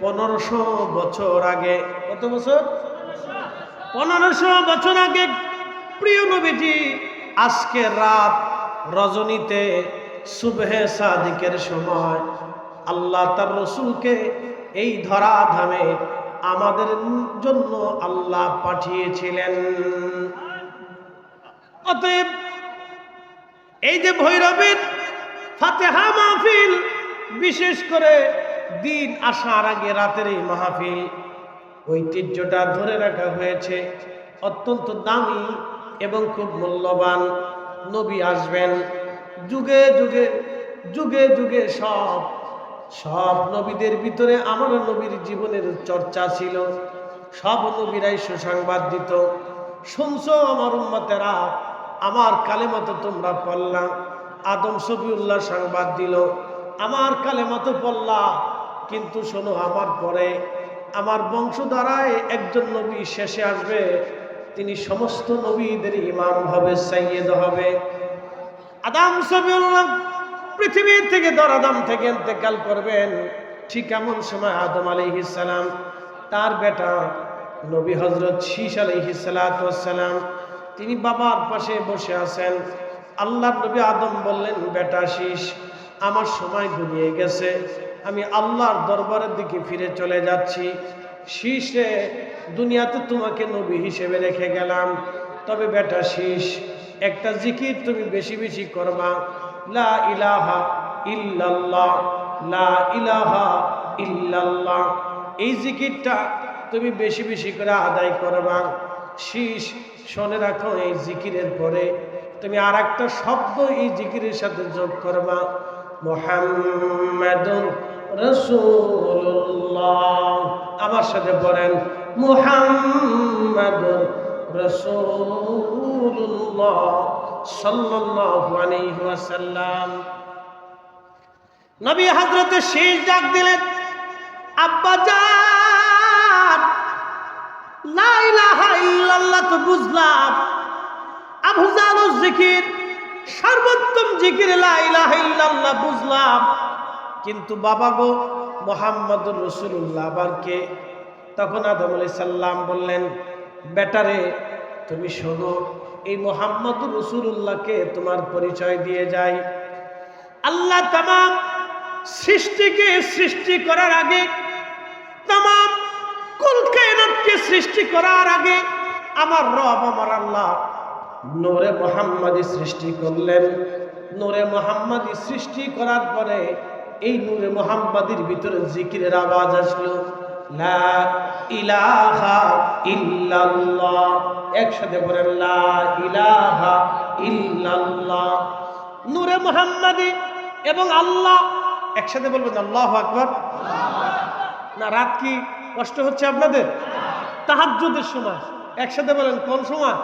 পনেরোশো বছর আগে। কত বছর? পনেরোশো বছর আগে প্রিয় নবীজি আজকে রাত রজনীতে সুবহে সাদিকের সময় আল্লাহ তার রসুলকে এই ধরা ধামে আমাদের জন্য আল্লাহ পাঠিয়েছিলেন। অতএব এই যে ভৈরবের ফাতেহা মাহফিল, বিশেষ করে দিন আসার আগে রাতের এই মাহফিল ঐতিহ্যটা ধরে রাখা হয়েছে। অত্যন্ত দামি এবং খুব মূল্যবান। নবী আসবেন। যুগে যুগে যুগে যুগে সব সব নবীদের ভিতরে আমার নবীর জীবনের চর্চা ছিল। সব নবীরাই সুসংবাদ দিত। শুনছো আমার উম্মতেরা, আমার কালে মতো তোমরা পড়লা। আদম সবিউল্লাহ সংবাদ দিল, আমার কালে মতো পড়লা। কিন্তু শোনো আমার পরে আমার বংশধারায় একজন নবী শেষে আসবে, তিনি সমস্ত নবীদের ইমাম হবে সাইয়েদ হবে। আদাম সবিউল্লাহ পৃথিবীর থেকে দর আদাম থেকে ইন্তেকাল করবেন, ঠিক এমন সময় আদম সালাম, তার বেটা নবী হজরত শীষ সালাম, তিনি বাবার পাশে বসে আছেন। আল্লাহ নবী আদম বললেন, বেটা শীষ আমার সময় ঘুমিয়ে গেছে। আমি আল্লাহর দরবারের দিকে ফিরে চলে যাচ্ছি। শীষে দুনিয়াতে তোমাকে নবী হিসেবে রেখে গেলাম। তবে বেটা শীষ, একটা জিকির তুমি বেশি বেশি করবা। লা ইলাহা ইল্লাল্লাহ, লা ইলাহা ইল্লাল্লাহ। এই জিকিরটা তুমি বেশি বেশি করে আদায় করবা। শীষ, শোনে রাখো এই জিকিরের পরে তুমি আর একটা শব্দ এই জিকিরের সাথে যোগ করবা। মোহাম্মদুর আমার সাথে বলেন মুহাম্মাদুর রসুল্লাহ সাল্লাল্লাহু নবী হযরতে শেষ ডাক দিলেন, আব্বা বুঝলাম। সর্বোত্তম জিকির লা বুঝলাম। কিন্তু বাবা গো, মোহাম্মদুর রসুল্লাহ আবার কে? তখন আদম আলি সাল্লাম বললেন, বেটারে, তুমি শোনো, এই মোহাম্মদুর রসুল্লাহকে তোমার পরিচয় দিয়ে যাই। আল্লাহ তাম সৃষ্টিকে সৃষ্টি করার আগে তাম কুলকায়নাতকে সৃষ্টি করার আগে আমার রব আমার আল্লাহ নূরে মোহাম্মদী সৃষ্টি করলেন। নূরে মোহাম্মদী সৃষ্টি করার পরে এই নূরে মোহাম্মদীর ভিতরে জিকিরের আওয়াজ আসলো, লা ইলাহা ইল্লাল্লাহ। একসাথে বলেন, লা ইলাহা ইল্লাল্লাহ। নূরে মোহাম্মদী এবং আল্লাহ একসাথে বলবেন, আল্লাহ আকবর। না, রাত কি কষ্ট হচ্ছে আপনাদের? তাহাজ্জুদের সময়। একসাথে বলেন, কোন সময়?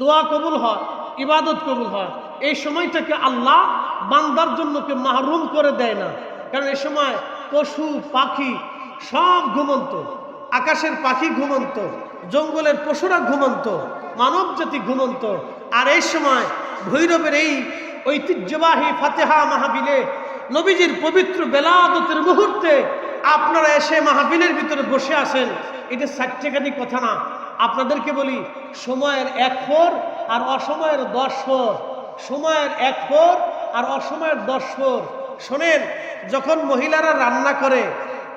দোয়া কবুল হয়, ইবাদত কবুল হয়। এই সময়টাকে আল্লাহ বান্দার জন্যকে মাহরুম করে দেয় না। কারণ এই সময় পশু, পাখি সব ঘুমন্ত, আকাশের পাখি ঘুমন্ত, জঙ্গলের পশুরা ঘুমন্ত মানব জাতি ঘুমন্ত। আর এই সময় ভৈরবের এই ঐতিহ্যবাহী ফাতেহা মাহাবিলে নবীজির পবিত্র বেলাদতের মুহূর্তে আপনারা এসে মাহফিলের ভিতরে বসে আছেন, এটা সাচ্চেকানি কথা না। আপনাদেরকে বলি, সময়ের এক ফোর আর অসময়ের দশ ফোর সময়ের এক ফোর আর অসময়ের ফোর শোনেন, যখন মহিলারা রান্না করে,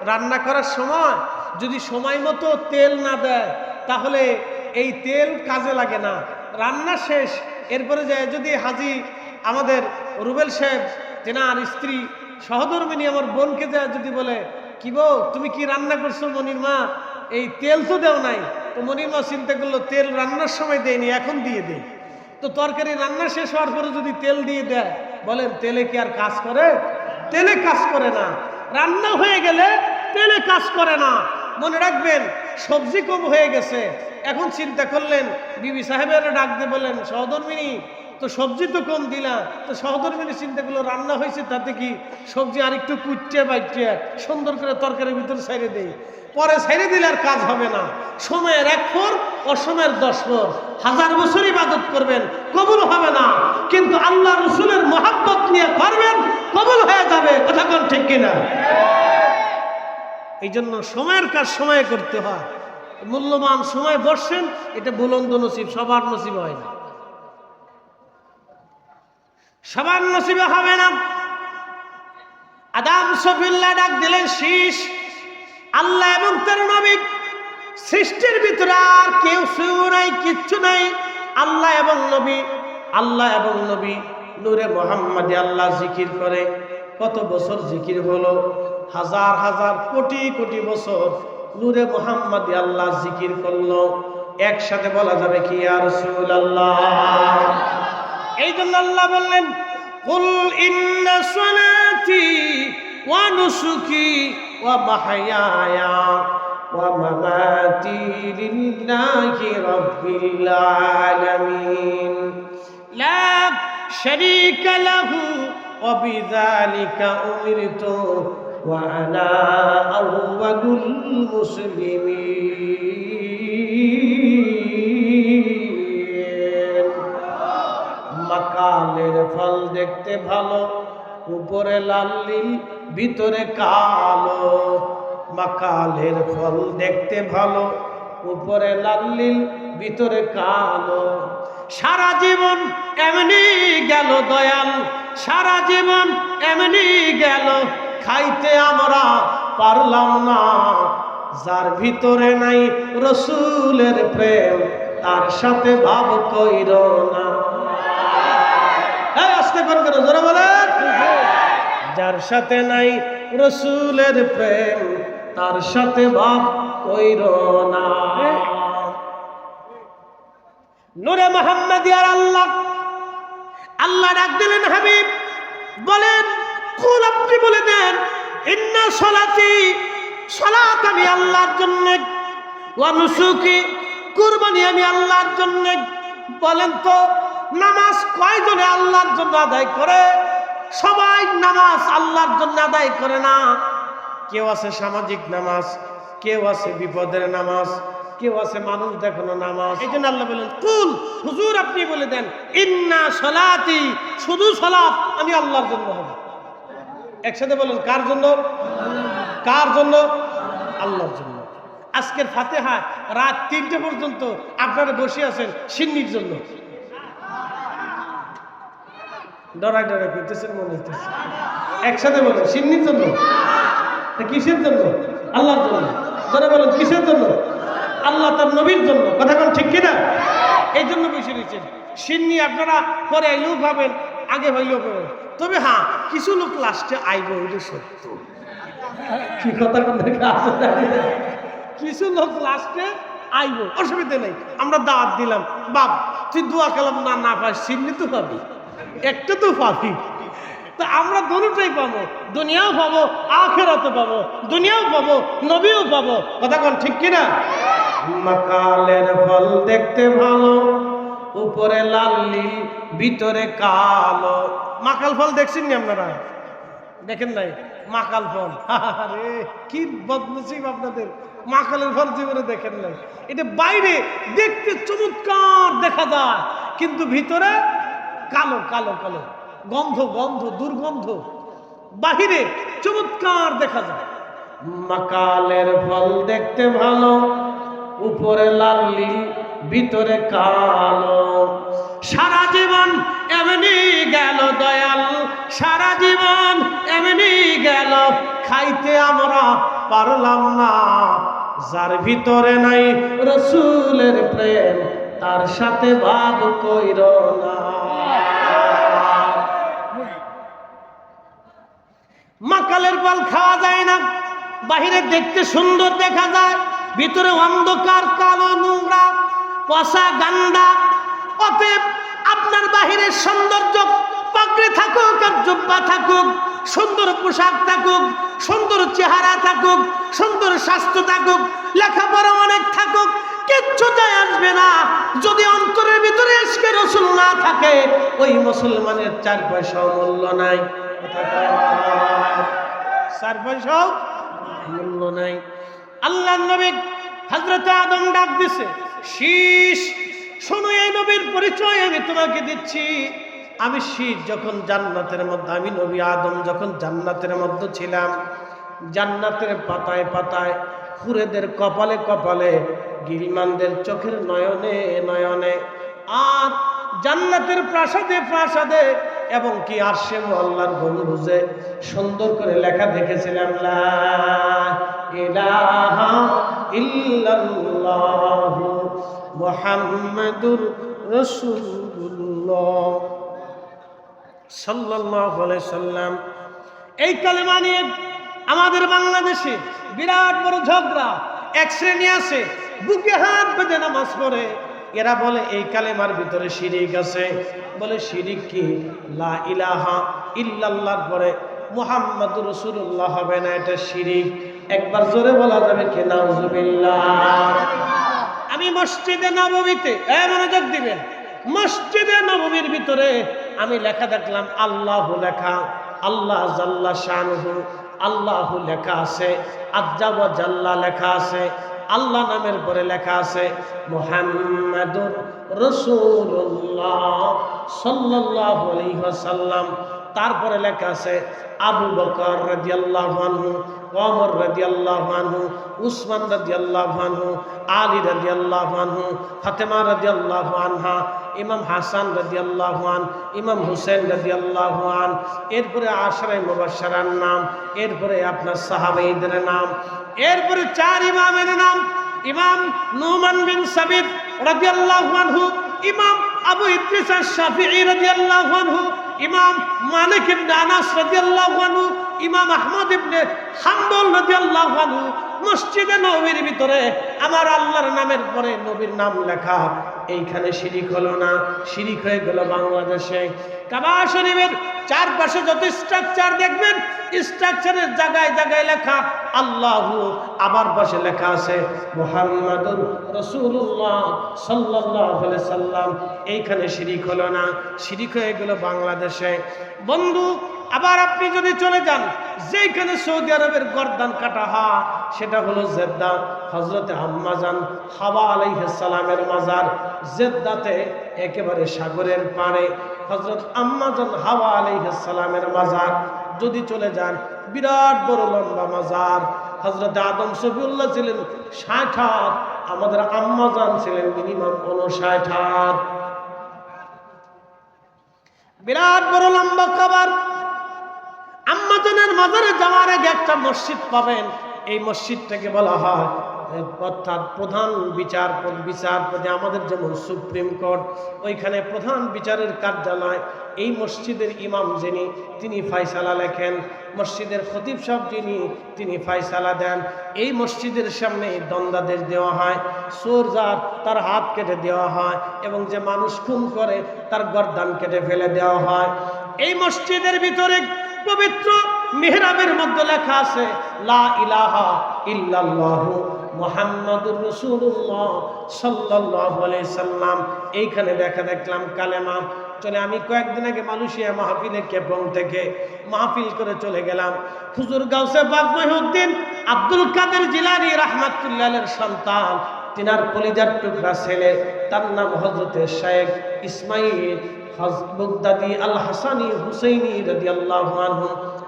রান্না করার সময় যদি সময় মতো তেল না দেয়, তাহলে এই তেল কাজে লাগে না। রান্না শেষ, এরপরে যায় যদি হাজি আমাদের রুবেল সাহেব, তেনার স্ত্রী, সহধর্মিনী আমার বোনকে যায় যদি বলে, কি বউ, তুমি কি রান্না করছ মনির মা? এই তেল তো দেও নাই। তো মনির মা চিন্তা করল, তেল রান্নার সময় দেয়নি, এখন দিয়ে দেয় তো তরকারি রান্না শেষ হওয়ার পরে যদি তেল দিয়ে দেয় বলেন, তেলে কি আর কাজ করে? তেলে কাজ করে না। রান্না হয়ে গেলে তেলে কাজ করে না। মনে রাখবেন, সবজি কম হয়ে গেছে। এখন চিন্তা করলেন, বিবি সাহেবের ডাক দিয়ে বললেন, সহধর্মিনী তো সবজি তো কম দিলাম তো সহধর্মিনী চিন্তা করল রান্না হয়েছে, তাতে কি সবজি আর একটু কুচটে বাইটে, সুন্দর করে তরকারির ভিতরে সাইডে দেই। পরে সাইডে দিলে আর কাজ হবে না। সময়ের এক ফোর অসময়ের দশ ফোর হাজার বছর ইবাদত করবেন, কবুল হবে না। কিন্তু আল্লাহ রসুলের মহাব্বত নিয়ে করবেন, কবুল হয়ে যাবে। কথা কোন ঠিক কিনা? এই জন্য সময়ের কাজ সময়ে করতে হয়। মূল্যবান সময় বসছেন, এটা বুলন্দ নসিব, সবার নসিব হয় না। সবার নসিবে হবে না। আদাম সফিল্লা ডাক দিলেন, শীষ, আল্লাহ এবং তার নবী সৃষ্টির ভিতরে আর কেউ শুউ নাই, কিচ্ছু নাই। আল্লাহ এবং নবী, আল্লাহ এবং নবী, নূরে মোহাম্মদে আল্লাহ জিকির করে। কত বছর জিকির হলো? হাজার হাজার, কোটি কোটি বছর নূরে মোহাম্মদে আল্লাহ জিকির করল। একসাথে বলা যাবে কি আর আল্লাহ এই জন্য আল্লাহ বললেন কুল ইন্না সলাতি ওয়া নুসুকি ওয়া মাহইয়ায়া ওয়া মামাতি লিল্লাহি রাব্বিল আলামিন লা শারীকা লাহু ওয়া বিযালিকা উমিরতু ওয়া আনা আউয়ালুল মুসলিমিন ফল দেখতে ভালো, উপরে লাল নীল, ভিতরে কালো। মাকালের ফল দেখতে ভালো, উপরে লাল নীল, ভিতরে কালো। সারা জীবন এমনি গেল দয়াল, সারা জীবন এমনি গেল। খাইতে আমরা পারলাম না, যার ভিতরে নাই রসুলের প্রেম, তার সাথে ভাব কইর না এই আসতে কোন করে জোরে বলেন যার সাথে নাই রসুলের প্রেম, তার সাথে ভাব কইর না। নূরে মোহাম্মদ আর আল্লাহ আল্লাহ ডাক দিলেন, হাবিব বলেন কুল আপনি বলে দেন, ইন্না সলাতি, সলাত আমি আল্লাহর জন্য, ওয়া কুরবানি আমি আল্লাহর জন্য। বলেন তো, নামাজ কয়জনে আল্লাহর জন্য আদায় করে? সবাই নামাজ আল্লাহর জন্য আদায় করে না। কেউ আছে সামাজিক নামাজ কেউ আছে বিপদের নামাজ কেউ আছে মানুষ দেখানো নামাজ। এই জন্য আল্লাহ বলেন কুল হুজুর আপনি বলে দেন ইন্না সলাতি শুধু সলাত আমি আল্লাহর জন্য হবে। একসাথে বলেন কার জন্য? কার জন্য? আল্লাহর জন্য। আজকের ফাতেহা রাত তিনটে পর্যন্ত আপনারা বসে আছেন সিন্নির জন্য। ডরাই ডরাই করতেছেন মনে হইতেছে। একসাথে বলেন, সিন্নির জন্য? কিসের জন্য? আল্লাহর জন্য। যারা বলেন, কিসের জন্য? আল্লাহ তার নবীর জন্য। কথা কোন ঠিক কিনা? এই জন্য বসে রয়েছেন সিন্নি আপনারা পরে আইলেও পাবেন আগে হইলেও পাবেন তবে হ্যাঁ কিছু লোক লাস্টে আইব এটা সত্য। কি কথা কোন কিছু লোক লাস্টে আইব, অসুবিধা নেই। আমরা দাওয়াত দিলাম। বাপ, তুই দোয়া কালাম না না পাস, সিন্নি তো পাবি। একটা তো পাবি তা আমরা দুটাই পাবো। দুনিয়াও পাবো আখেরাতে পাবো দুনিয়াও পাবো নবীও পাবো। কথা কোন ঠিক কিনা? মাকালের ফল দেখতে ভালো উপরে লাল নীল ভিতরে কালো। মাকাল ফল দেখছেন নি আপনারা? দেখেন নাই? মাকাল ফল। আরে কি বদনসিব আপনাদের। মাকালের ফল জীবনে দেখেন নাই। এটা বাইরে দেখতে চমৎকার দেখা যায়। কিন্তু ভিতরে কালো কালো কালো। গন্ধ গন্ধ দুর্গন্ধ। বাহিরে চমৎকার দেখা যায়। মাকালের ফল দেখতে ভালো উপরে লাল্লি ভিতরে কালো। সারা জীবন এমনি গেল দয়াল সারা জীবন এমনি গেল। খাইতে আমরা পারলাম না যার ভিতরে নাই রসুলের প্রেম তার সাথে ভাব কইর না। মাকালের ফল খাওয়া যায় না। বাহিরে দেখতে সুন্দর দেখা যায়, ভিতরে অন্ধকার, কালো নোংরা পচা গান্দা। অতএব আপনার বাহিরের সৌন্দর্য পাগড়ি থাকুক আর জুব্বা থাকুক, সুন্দর পোশাক থাকুক, সুন্দর চেহারা থাকুক, সুন্দর স্বাস্থ্য থাকুক, লেখাপড়া অনেক থাকুক, কিচ্ছু আসবে না। যদি অন্তরের ভিতরে এসকে রসুল না থাকে, ওই মুসলমানের চার পয়সাও মূল্য নাই। চার পয়সাও মূল্য নাই। আল্লাহ নবী হজরত আদম ডাক দিছে শীষ শোনো এই নবীর পরিচয় আমি তোমাকে দিচ্ছি। আমি শীষ যখন জান্নাতের মধ্যে আমি নবী আদম যখন জান্নাতের মধ্যে ছিলাম জান্নাতের পাতায় পাতায় খুরেদের কপালে কপালে গিরিমানদের চোখের নয়নে নয়নে আর জান্নাতের প্রাসাদে প্রাসাদে এবং কি আরশে আল্লাহর গম্বুজে সুন্দর করে লেখা দেখেছিলাম মুহাম্মাদুর রাসূলুল্লাহ সাল্লাল্লাহু আলাইহি সাল্লাম। এই কালেমা নিয়ে আমাদের বাংলাদেশে বিরাট বড় ঝগড়া, এক শ্রেণি আছে, বুকে হাত বেঁধে নামাজ পড়ে। এরা বলে, এই কালেমার ভিতরে শিরিক আছে। বলে, শিরিক কি? লা ইলাহা ইল্লাল্লাহর পরে মুহাম্মদ রসুল্লাহ হবে না, এটা শিরিক। একবার জোরে বলা যাবে কি? নাউজুবিল্লাহ। আমি মসজিদে নবমীতে মনোযোগ দিবেন, মসজিদে নবমীর ভিতরে আমি লেখা দেখলাম, আল্লাহ লেখা, আল্লাহ জাল্লা শানহু, আল্লাহ লেখা আছে, আজ্জা ওয়া জাল্লা লেখা আছে। আল্লাহ নামের পরে লেখা আছে মোহাম্মদুর রসুল্লাহ সাল্লাহ ওয়াসাল্লাম। তারপরে লেখা আছে, আবু বকর ওমর রাদিয়াল্লাহু আনহু, উসমান রাদিয়াল্লাহু আনহু, আলী রাদিয়াল্লাহু আনহু, ফাতেমা রাদিয়াল্লাহু আনহা, ইমাম হাসান রাদিয়াল্লাহু আন, ইমাম হুসেন রাদিয়াল্লাহু আন, এরপরে আশরায়ে মুবাশশারার নাম, এরপরে আপনার সাহাবাঈদের নাম, এরপরে চার ইমামের নাম, ইমাম নুমান বিন সাবিত রাদিয়াল্লাহু আনহু, ইমাম আবু ইদ্রিস আশ-শাফিঈ রাদিয়াল্লাহু আনহু ইমাম মালিক ইবনে আনাস রাদিয়াল্লাহু আনহু ইমাম আহমদ ইবনে হাম্বল রাদিয়াল্লাহু আনহু মসজিদে নবীর ভিতরে আমার আল্লাহর নামের পরে নবীর নাম লেখা। এইখানে শিরিক হলো না। শিরিক হয়ে গেল বাংলাদেশে। কাবা শরীফের চারপাশে যত স্ট্রাকচার দেখবেন স্ট্রাকচারের জায়গায় জায়গায় লেখা আল্লাহু, আবার পাশে লেখা আছে মুহাম্মাদুর রসুল্লাহ আলাইহি সাল্লাম। এইখানে শিরিক হলো না। শিরিক হয়ে গেল বাংলাদেশে। বন্ধু আবার আপনি যদি চলে যান যেখানে সৌদি আরবের গরদান কাটা হয়, সেটা হলো জেদ্দা। হজরতে আম্মাজান হাওয়া আলাইসালামের মাজার। জেদ্দাতে একেবারে সাগরের পাড়ে। হজরত আম্মাজান হাওয়া আলাইসালামের মাজার। যদি চলে যান, বিরাট বড় লম্বা মাজার। হজরত আদম সফিউল্লাহ ছিলেন ষাট হাত। আমাদের আম্মাজান ছিলেন মিনিমাম উনষাট হাত। বিরাট বড় লম্বা খাবার আম্মাজানের মাজারে যাওয়ার আগে একটা মসজিদ পাবেন। এই মসজিদটাকে বলা হয়, অর্থাৎ প্রধান বিচার বিচারপতি আমাদের যেমন সুপ্রিম কোর্ট, ওইখানে প্রধান বিচারের কার্যালয়। এই মসজিদের ইমাম যিনি, তিনি ফায়সালা লেখেন। মসজিদের খতিব সাহেব যিনি, তিনি ফায়সালা দেন। এই মসজিদের সামনে দ্বন্দ্বাদেশ দেওয়া হয়, চোর যার তার হাত কেটে দেওয়া হয় এবং যে মানুষ খুন করে তার গরদান কেটে ফেলে দেওয়া হয়। এই মসজিদের ভিতরে পবিত্র মেহরাবের মধ্যে লেখা আছে, লা ইলাহা ইল্লাল্লাহু মোহাম্মদুর রসুল্লাহ সাল্লাহ সাল্লাম। এইখানে দেখা দেখলাম কালেমা, চলে আমি কয়েকদিন আগে মালয়েশিয়া মাহফিলে কেপং থেকে মাহফিল করে চলে গেলাম। হুজুর গাউসে বাগ মহিউদ্দিন আব্দুল কাদের জিলানি রহমাতুল্লাহের সন্তান। তিনার কলিজার টুকরা ছেলে, তার নাম হজরতে শেখ ইসমাইল বগদাদি আল হাসানি হুসৈনি রদি আল্লাহ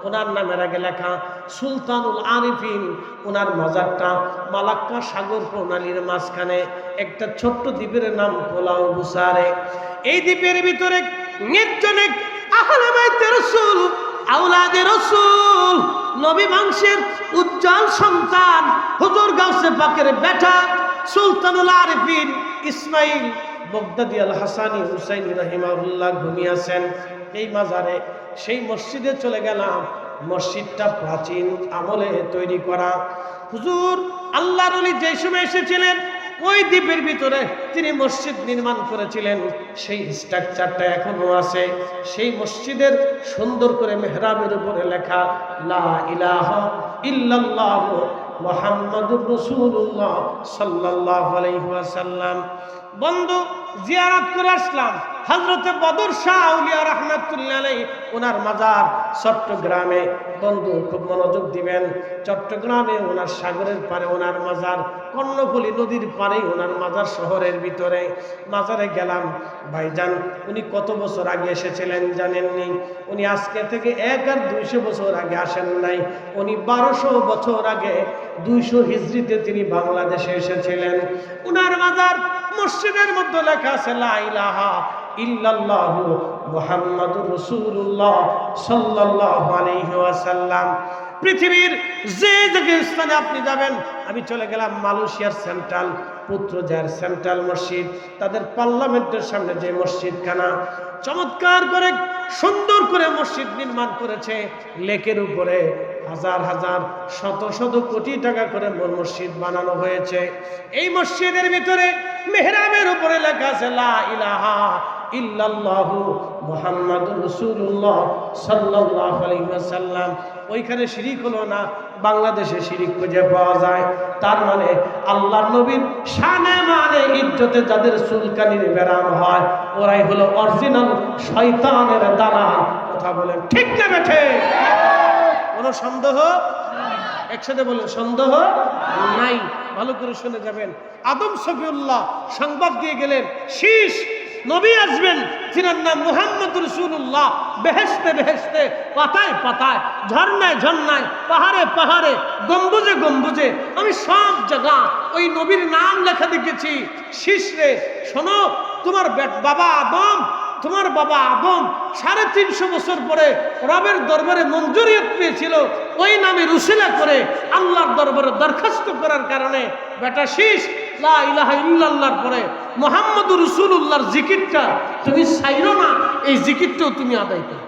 ওনার নামের আগে লেখা, সুলতানুল আরিফিন। ওনার মাজারটা মালাক্কা সাগর প্রণালীর মাঝখানে, একটা ছোট্ট দ্বীপের নাম পোলাও বুসারে। এই দ্বীপের ভিতরে নির্জনে আহলে বাইতে রসুল আউলাদে রসুল, নবী বংশের উজ্জ্বল সন্তান, হুজুর গাউসে পাকের বেটা সুলতানুল আরিফিন ইসমাইল বগদাদি আল হাসানি হুসাইন রহিমাউল্লাহ ঘুমিয়েছেন। এই মাজারে সেই মসজিদে চলে গেলাম। মসজিদটা প্রাচীন আমলে তৈরি করা। হুজুর, আল্লাহর আলী যে সময় এসেছিলেন, ওই দ্বীপের ভিতরে তিনি মসজিদ নির্মাণ করেছিলেন। সেই স্ট্রাকচারটা এখনও আছে। সেই মসজিদের সুন্দর করে মেহরাবের উপরে লেখা, লা ইলাহ ইল্লাল্লাহ মোহাম্মদুর রসুল্লাহ সাল্লাহ আলাইহি ওয়াসাল্লাম। বন্ধু জিয়ারত করে আসলাম। হজরতে বদর শাহ আউলিয়া ওনার মাজার চট্টগ্রামে। বন্ধু, খুব মনোযোগ দিবেন। চট্টগ্রামে ওনার সাগরের পারে ওনার মাজার, কর্ণফুলী নদীর পারে ওনার মাজার শহরের ভিতরে। মাজারে গেলাম। ভাইজান, উনি কত বছর আগে এসেছিলেন জানেননি? উনি আজকে থেকে এক আর দুইশো বছর আগে আসেন নাই। উনি বারোশো বছর আগে দুইশো হিজড়িতে তিনি বাংলাদেশে এসেছিলেন। ওনার মাজার মসজিদের মধ্যে লেখা আছে, লা ইলাহা ইল্লাল্লাহু মুহাম্মাদুর রাসূলুল্লাহ সাল্লাল্লাহু আলাইহি ওয়াসাল্লাম। পৃথিবীর যে যে স্থানে আপনি যাবেন, আমি চলে গেলাম মালয়েশিয়ার সেন্ট্রাল পুত্রজার সেন্ট্রাল মসজিদ, তাদের পার্লামেন্টের সামনে যে মসজিদখানা। চমৎকার করে, সুন্দর করে মসজিদ নির্মাণ করেছে। লেকের উপরে হাজার হাজার, শত শত কোটি টাকা করে মসজিদ বানানো হয়েছে। এই মসজিদের ভিতরে মেহরাবের উপরে লেখা আছে, লা ইলাহা ইল্লাল্লাহু মুহাম্মাদুর আলাইহি ওয়াসাল্লাম। ওইখানে শিরিক হলো না, বাংলাদেশে শিরিক খুঁজে পাওয়া যায়। তার মানে আল্লাহর নবীর শানে মানে ইজ্জতে যাদের চুলকানির ব্যারাম হয়, ওরাই হলো অরিজিনাল শয়তানের দালাল। কথা বলেন, ঠিক না বেঠে কোনো সন্দেহ? একসাথে বলেন, সন্দেহ নাই। ভালো করে শুনে যাবেন। আদম সফিউল্লাহ সংবাদ দিয়ে গেলেন, শীষ নবী আসবেন যিনার নাম মুহাম্মদ রসুল্লাহ বেহেস্তে বেহেস্তে পাতায় পাতায়, ঝর্ণায় ঝর্নায় পাহাড়ে পাহাড়ে, গম্বুজে গম্বুজে, আমি সব জায়গা ওই নবীর নাম লেখা দেখেছি। শীষ রে, শোনো, তোমার বাবা আদম, তোমার বাবা আদম সাড়ে তিনশো বছর পরে রবের দরবারে মঞ্জুরিয়ত পেয়েছিল। ওই নামে রুসিলা করে আল্লাহর দরবারে দরখাস্ত করার কারণে বেটা শীষ ইল্লাল্লাহর পরে মোহাম্মদ রসুল্লাহর জিকিরটা তুমি সাইরো না এই জিকিরটাও তুমি আদায় করো।